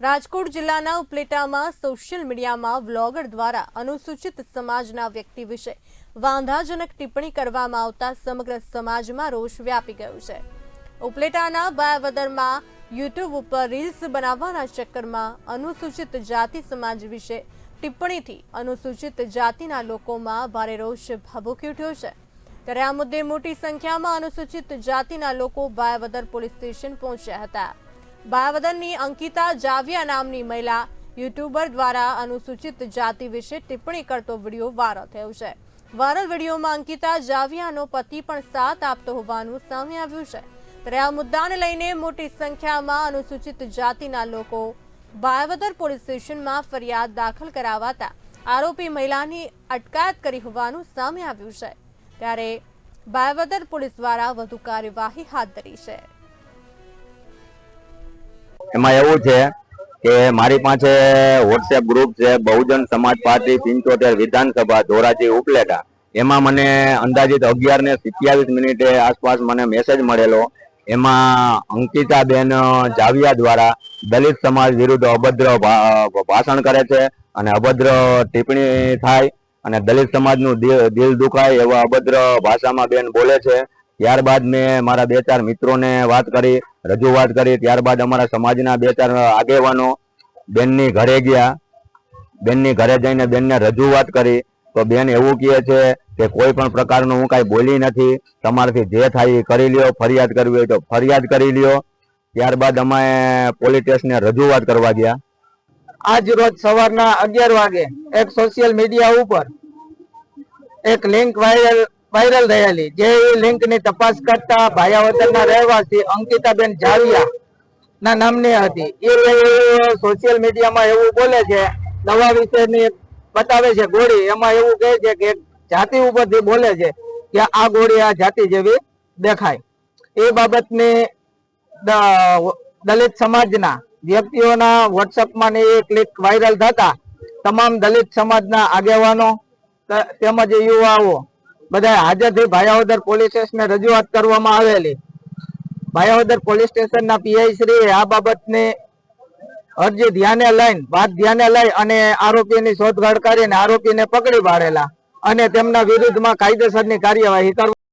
રાજકોટ જિલ્લાના ઉપલેટામાં સોશિયલ મીડિયામાં વ્લોગર દ્વારા અનુસૂચિત સમાજના વ્યક્તિ વિશે વાંધાજનક ટિપ્પણી કરવામાં આવતા સમગ્ર સમાજમાં રોષ વ્યાપી ગયો છે. ઉપલેટાના બાયાવદરમાં યુટ્યુબ ઉપર રીલ્સ બનાવવાના ચક્કરમાં અનુસૂચિત જાતિ સમાજ વિશે ટિપ્પણીથી અનુસૂચિત જાતિના લોકોમાં ભારે રોષ ભભૂકી ઉઠ્યો છે. ત્યારે આ મુદ્દે મોટી સંખ્યામાં અનુસૂચિત જાતિના લોકો બાયાવદર પોલીસ સ્ટેશન પહોંચ્યા હતા. બાયાવદરની અંકિતા જાવિયા નામની મહિલા યુટ્યુબર દ્વારા અનુસૂચિત જાતિ વિશે ટિપ્પણી કરતો વીડિયો વાયરલ થયો છે. વાયરલ વિડીયોમાં અંકિતા જાવિયાનો પતિ પણ સાથ આપતો હોવાનું સામે આવ્યું છે. ત્યારે આ મુદ્દાને લઈને મોટી સંખ્યામાં અનુસૂચિત જાતિના લોકો બાયવદર પોલીસ સ્ટેશનમાં ફરિયાદ દાખલ કરાવાતા આરોપી મહિલાની અટકાયત કરી હોવાનું સામે આવ્યું છે. ત્યારે બાયવદર પોલીસ દ્વારા વધુ કાર્યવાહી હાથ ધરી છે. એમાં એવું છે કે મારી પાસે વોટ્સએપ ગ્રુપ છે, બહુજન સમાજ પાર્ટી, પિંચોતેર વિધાનસભા, ધોરાજી, ઉપલેટા. એમાં મને અંદાજિત અગિયાર ને સિત્યાવીસ મિનિટે આસપાસ મને મેસેજ મળેલો. એમાં અંકિતાબેન જાવિયા દ્વારા દલિત સમાજ વિરુદ્ધ અભદ્ર ભાષણ કરે છે અને અભદ્ર ટિપ્પણી થાય અને દલિત સમાજનું દિલ દુખાય એવા અભદ્ર ભાષામાં બેન બોલે છે. ત્યારબાદ મેં મારા બે ચાર મિત્રોને વાત કરી, રજૂઆત કરી. ત્યારબાદ અમારા સમાજના બે ચાર આગેવાનો બેનની ઘરે ગયા. બેનની ઘરે જઈને બેનને રજૂઆત કરી. તો બેન એવું કહે છે કે કોઈ પણ પ્રકારનું હું કાંઈ બોલી નથી. તમારાથી જે થાય એ કરી લ્યો, ફરિયાદ કરવી હોય તો ફરિયાદ કરી લ્યો. ત્યારબાદ અમે પોલીસ રજૂઆત કરવા ગયા. આજ રોજ સવારના અગિયાર વાગે એક સોશિયલ મીડિયા ઉપર એક લિંક વાયરલ વાયરલ થયેલી. જે લિંકની તપાસ કરતા ભાયાવદરના રહેવાસી અંકિતાબેન જાવિયા ના નામની હતી. એ સોશિયલ મીડિયામાં એવું બોલે છે, દવા વિશેની બતાવે છે ગોળી. એમાં એવું કહે છે કે જાતિ ઉપરથી બોલે છે કે આ ગોળી આ જાતિ જેવી દેખાય. એ બાબતની દલિત સમાજના વ્યક્તિઓના વોટ્સઅપમાં ને એ ક્લિક વાયરલ થતા તમામ દલિત સમાજના આગેવાનો તેમજ યુવાઓ બધા હાજર થઈ ભાયાવદર પોલીસ સ્ટેશને રજૂઆત કરવામાં આવેલી. ભાયાવદર પોલીસ સ્ટેશનના પીઆઈ શ્રી આ બાબતની અરજી ધ્યાને લઈને, વાત ધ્યાને લઈ અને આરોપીની શોધખોળ કરીને આરોપીને પકડી પાડેલા અને તેમના વિરુદ્ધમાં કાયદેસરની કાર્યવાહી કરવા